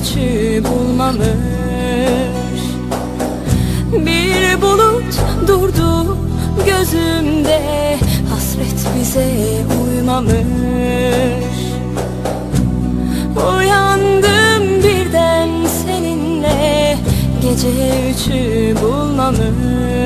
üçü bulmamış. Bir bulut durdu gözümde Hasret bize uymamış. Uyandım birden seninle Gece üçü bulmamış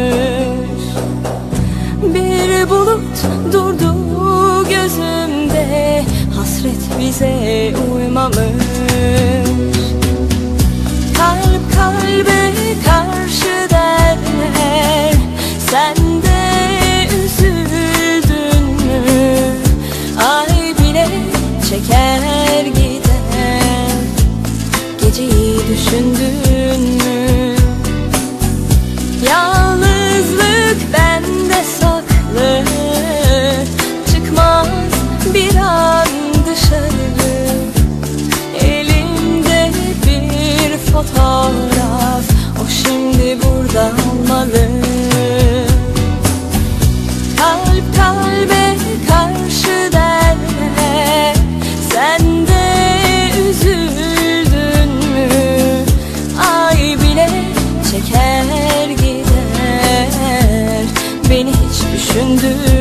dışarı Elimde bir fotoğraf. O şimdi burada olmalı. Kalp kalbe karşı derler Sen de üzüldün mü? Ay bile çeker gider. Beni hiç düşündün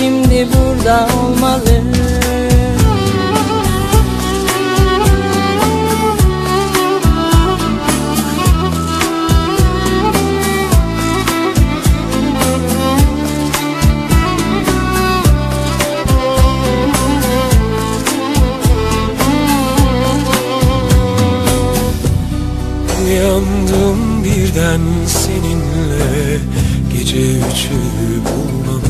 şimdi burada olmalı. Uyandım birden seninle. Gece üçü bulmamış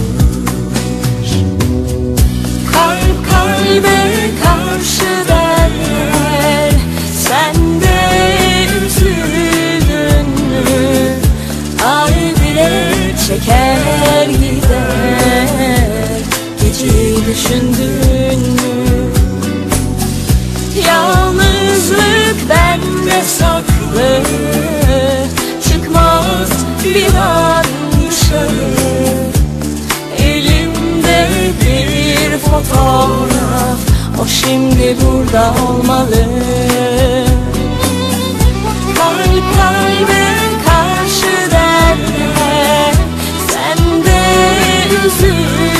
düşündün mü? Yalnızlık bende saklı. Çıkmaz bir an dışarı. Elimde bir fotoğraf. O şimdi burada olmalı. Kalp kalbe karşı derler. Sen de üzül